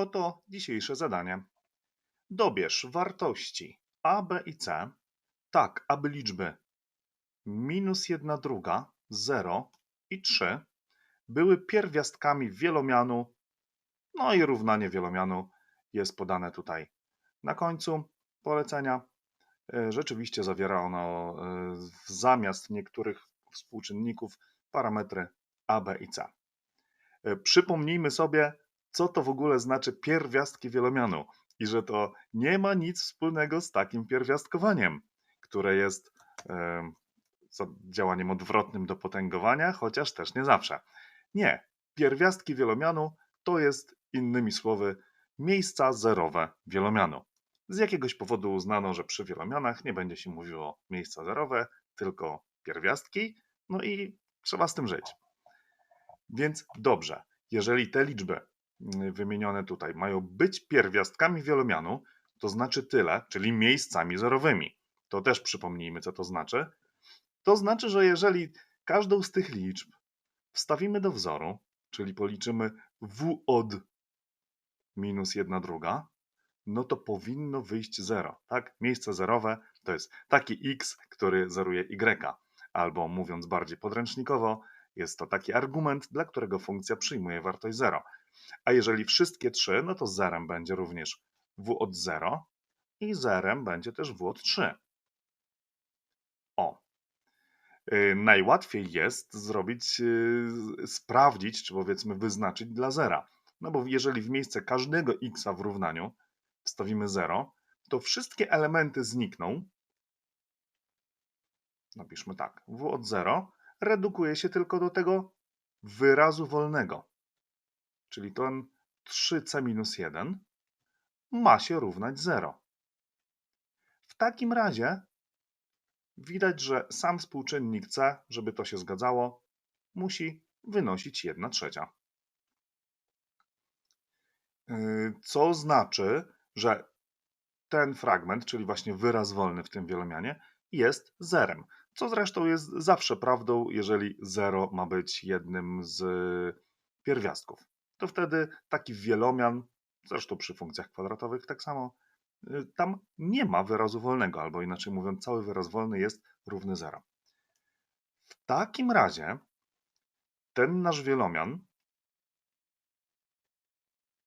Oto dzisiejsze zadanie. Dobierz wartości a, b i c tak, aby liczby minus 1 druga, 0 i 3 były pierwiastkami wielomianu, no i równanie wielomianu jest podane tutaj na końcu polecenia. E, Rzeczywiście zawiera ono e, zamiast niektórych współczynników parametry a, b i c. E, Przypomnijmy sobie, co to w ogóle znaczy pierwiastki wielomianu i że to nie ma nic wspólnego z takim pierwiastkowaniem, które jest działaniem odwrotnym do potęgowania, chociaż też nie zawsze. Nie, pierwiastki wielomianu to jest innymi słowy miejsca zerowe wielomianu. Z jakiegoś powodu uznano, że przy wielomianach nie będzie się mówiło miejsca zerowe, tylko pierwiastki, no i trzeba z tym żyć. Więc dobrze, jeżeli te liczby wymienione tutaj mają być pierwiastkami wielomianu, to znaczy tyle, czyli miejscami zerowymi. To też przypomnijmy, co to znaczy. To znaczy, że jeżeli każdą z tych liczb wstawimy do wzoru, czyli policzymy w od minus 1 druga, no to powinno wyjść 0. Tak? Miejsce zerowe to jest taki x, który zeruje y, albo mówiąc bardziej podręcznikowo, jest to taki argument, dla którego funkcja przyjmuje wartość 0. A jeżeli wszystkie trzy, no to zerem będzie również w od 0 i zerem będzie też w od 3. O. Y, Najłatwiej jest zrobić, y, sprawdzić, czy powiedzmy wyznaczyć dla zera. No bo jeżeli w miejsce każdego x w równaniu wstawimy 0, to wszystkie elementy znikną. Napiszmy tak. W od 0 redukuje się tylko do tego wyrazu wolnego. Czyli ten 3c minus 1 ma się równać 0. W takim razie widać, że sam współczynnik c, żeby to się zgadzało, musi wynosić 1 trzecia. Yy, Co znaczy, że ten fragment, czyli właśnie wyraz wolny w tym wielomianie, jest zerem. Co zresztą jest zawsze prawdą, jeżeli 0 ma być jednym z pierwiastków. To wtedy taki wielomian, zresztą przy funkcjach kwadratowych tak samo, y, tam nie ma wyrazu wolnego, albo inaczej mówiąc, cały wyraz wolny jest równy 0. W takim razie ten nasz wielomian,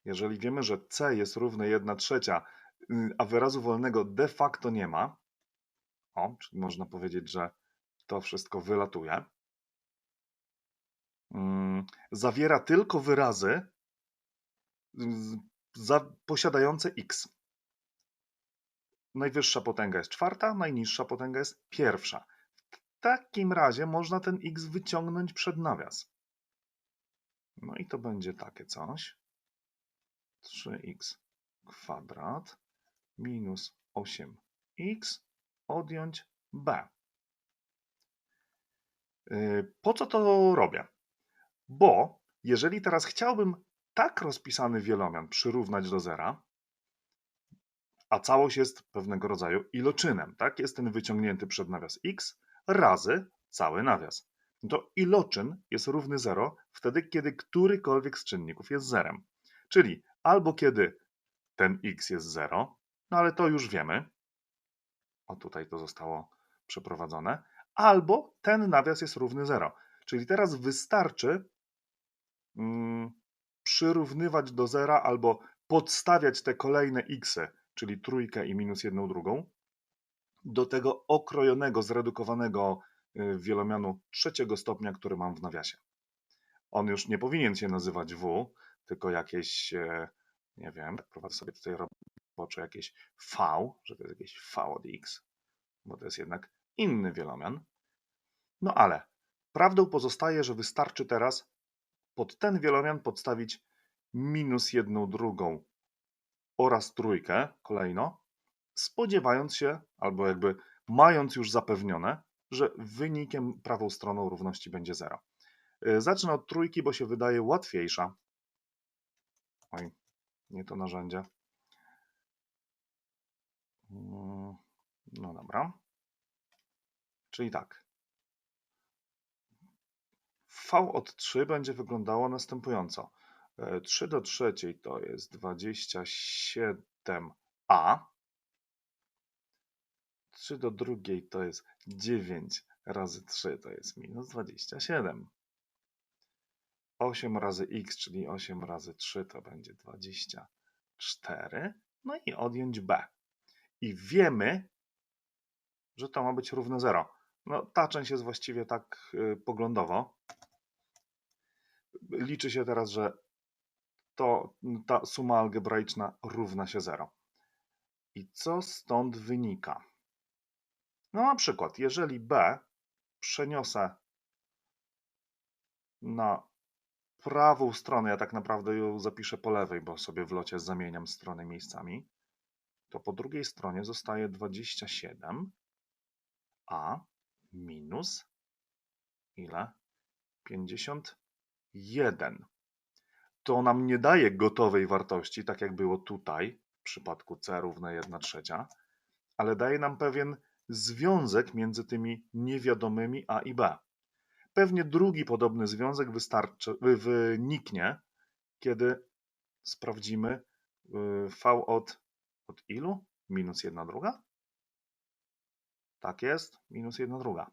jeżeli wiemy, że c jest równe 1 trzecia, y, a wyrazu wolnego de facto nie ma, o, czyli można powiedzieć, że to wszystko wylatuje, zawiera tylko wyrazy posiadające x. Najwyższa potęga jest czwarta, najniższa potęga jest pierwsza. W takim razie można ten x wyciągnąć przed nawias. No i to będzie takie coś. 3x kwadrat minus 8x odjąć b. Yy, Po co to robię? Bo jeżeli teraz chciałbym tak rozpisany wielomian przyrównać do zera, a całość jest pewnego rodzaju iloczynem, tak? Jest ten wyciągnięty przed nawias x razy cały nawias. No To iloczyn jest równy 0 wtedy, kiedy którykolwiek z czynników jest zerem. Czyli albo kiedy ten x jest 0, no ale to już wiemy. O tutaj to zostało przeprowadzone. Albo ten nawias jest równy 0. Czyli teraz wystarczy przyrównywać do zera albo podstawiać te kolejne xy, czyli trójkę i minus jedną drugą, do tego okrojonego, zredukowanego y, wielomianu trzeciego stopnia, który mam w nawiasie. On już nie powinien się nazywać w, tylko jakieś, e, nie wiem, prowadzę sobie tutaj robocze jakieś v, że to jest jakieś v od x, bo to jest jednak inny wielomian. No ale prawdą pozostaje, że wystarczy teraz pod ten wielomian podstawić minus jedną drugą oraz trójkę kolejno, spodziewając się, albo jakby mając już zapewnione, że wynikiem prawą stroną równości będzie 0. Zacznę od trójki, bo się wydaje łatwiejsza. Oj, nie to narzędzie. Mm, No dobra. Czyli tak. V od 3 będzie wyglądało następująco. E, 3 do trzeciej to jest 27a. 3 do drugiej to jest 9 razy 3 to jest minus 27. 8 razy x, czyli 8 razy 3 to będzie 24. No i odjąć b. I wiemy, że to ma być równe 0. No, ta część jest właściwie tak y, poglądowo. Liczy się teraz, że to ta suma algebraiczna równa się 0. I co stąd wynika? No na przykład, jeżeli b przeniosę na prawą stronę, ja tak naprawdę ją zapiszę po lewej, bo sobie w locie zamieniam strony miejscami, to po drugiej stronie zostaje 27, a minus ile? 51. To nam nie daje gotowej wartości, tak jak było tutaj, w przypadku c równe 1 trzecia, ale daje nam pewien związek między tymi niewiadomymi a i b. Pewnie drugi podobny związek wystarczy, wyniknie, kiedy sprawdzimy y, v od, od ilu? Minus 1 druga? Tak jest, minus 1 druga.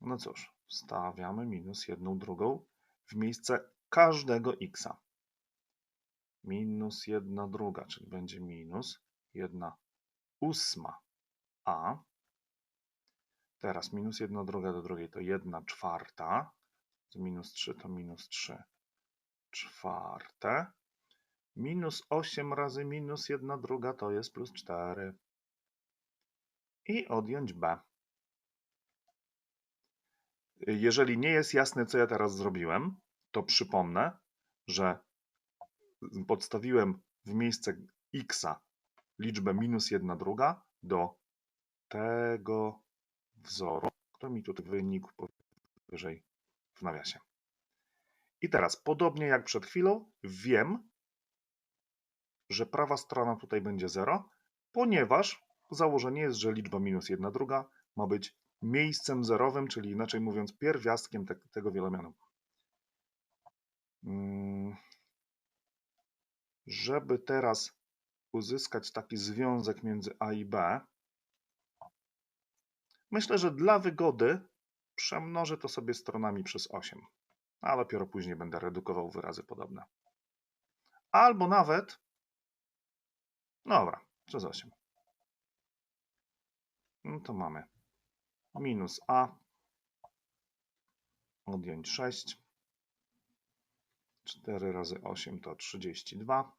No cóż, wstawiamy minus 1 drugą w miejsce każdego x. Minus 1 druga, czyli będzie minus 1 ósma a. Teraz minus 1 druga do drugiej to 1 czwarta. Minus 3 to minus 3 czwarte. Minus 8 razy minus 1 druga to jest plus 4. I odjąć b. Jeżeli nie jest jasne, co ja teraz zrobiłem, to przypomnę, że podstawiłem w miejsce x liczbę minus 1 druga do tego wzoru, który mi tutaj wynikł powyżej w nawiasie. I teraz, podobnie jak przed chwilą, wiem, że prawa strona tutaj będzie 0, ponieważ założenie jest, że liczba minus 1 druga ma być miejscem zerowym, czyli inaczej mówiąc pierwiastkiem te, tego wielomianu. Hmm. Żeby teraz uzyskać taki związek między A i B, myślę, że dla wygody przemnożę to sobie stronami przez 8, a dopiero później będę redukował wyrazy podobne. Albo nawet, no dobra, przez 8. No to mamy minus a, odjąć 6, 4 razy 8 to 32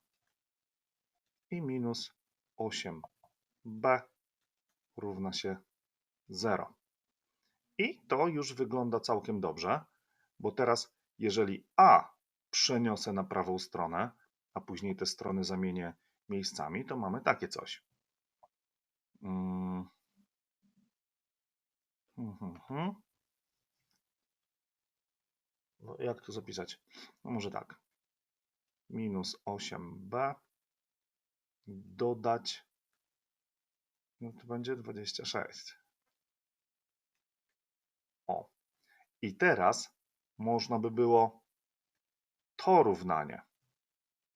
i minus 8b równa się 0. I to już wygląda całkiem dobrze, bo teraz jeżeli a przeniosę na prawą stronę, a później te strony zamienię miejscami, to mamy takie coś. Hmm. Mhm. No, jak to zapisać? No może tak. Minus 8b dodać, no to będzie 26. O. I teraz można by było to równanie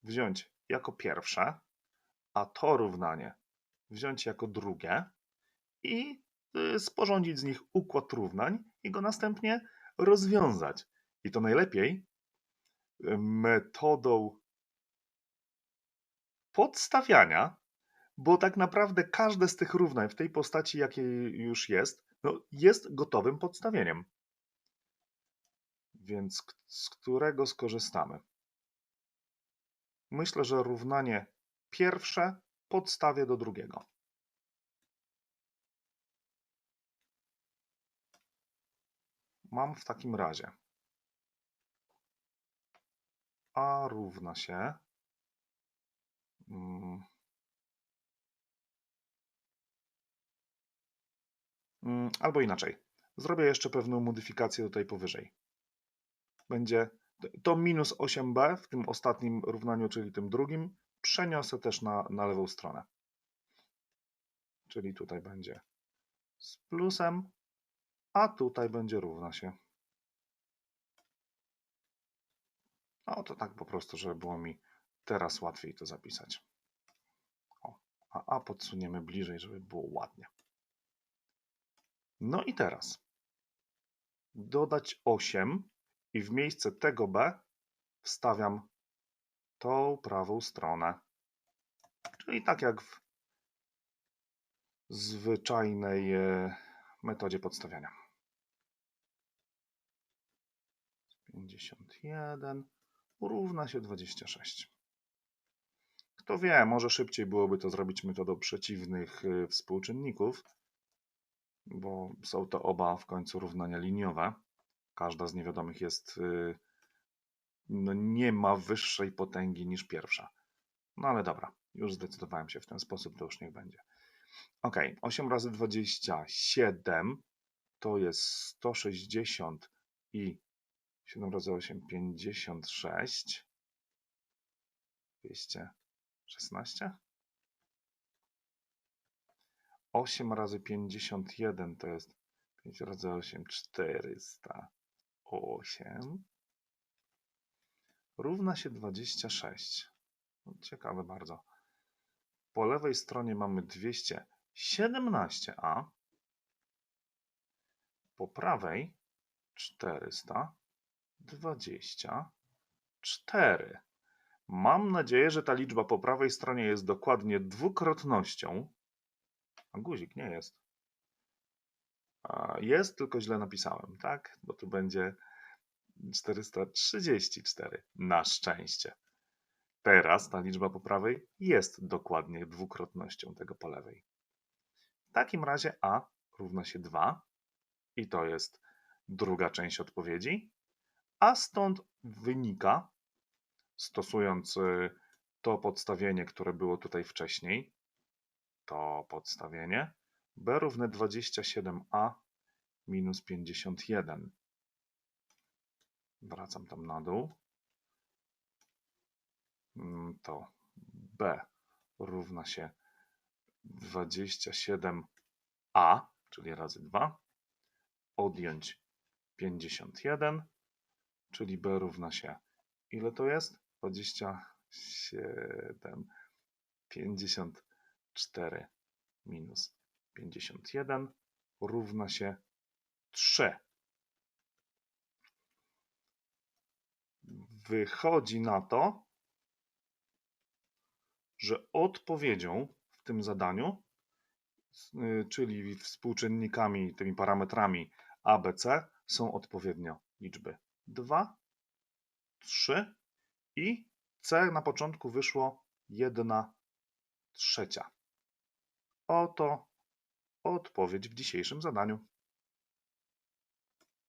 wziąć jako pierwsze, a to równanie wziąć jako drugie i sporządzić z nich układ równań i go następnie rozwiązać. I to najlepiej y, metodą podstawiania, bo tak naprawdę każde z tych równań w tej postaci, jakiej już jest, no, jest gotowym podstawieniem. Więc z którego skorzystamy? Myślę, że równanie pierwsze podstawię do drugiego. Mam w takim razie a równa się mm, mm, albo inaczej. Zrobię jeszcze pewną modyfikację tutaj powyżej. Będzie to minus 8b w tym ostatnim równaniu, czyli tym drugim, przeniosę też na, na lewą stronę. Czyli tutaj będzie z plusem, a tutaj będzie równa się. No to tak po prostu, żeby było mi teraz łatwiej to zapisać. O, a A podsuniemy bliżej, żeby było ładnie. No i teraz dodać 8 i w miejsce tego B wstawiam tą prawą stronę. Czyli tak jak w zwyczajnej e, metodzie podstawiania. 51 równa się 26. Kto wie, może szybciej byłoby to zrobić metodą przeciwnych y, współczynników, bo są to oba w końcu równania liniowe. Każda z niewiadomych jest, y, no nie ma wyższej potęgi niż pierwsza. No ale dobra, już zdecydowałem się w ten sposób, to już niech będzie. Ok, 8 razy 27 to jest 160 i 7 razy 8, 56. 216. 8 razy 51 to jest 5 razy 8, 408. Równa się 26. No, ciekawe bardzo. Po lewej stronie mamy 217a. Po prawej 424. Mam nadzieję, że ta liczba po prawej stronie jest dokładnie dwukrotnością. A guzik nie jest. Jest, tylko źle napisałem, tak? Bo tu będzie 434. Na szczęście. Teraz ta liczba po prawej jest dokładnie dwukrotnością tego po lewej. W takim razie a równa się 2 i to jest druga część odpowiedzi, a stąd wynika, stosując y, to podstawienie, które było tutaj wcześniej, to podstawienie, b równe 27a minus 51. Wracam tam na dół. Mm, to b równa się 27a, czyli razy 2, odjąć 51, czyli b równa się, ile to jest? 27, 54 minus 51 równa się 3. Wychodzi na to, że odpowiedzią w tym zadaniu, y, czyli współczynnikami, tymi parametrami A, B, C, są odpowiednio liczby 2, 3 i C na początku wyszło 1 trzecia. Oto odpowiedź w dzisiejszym zadaniu.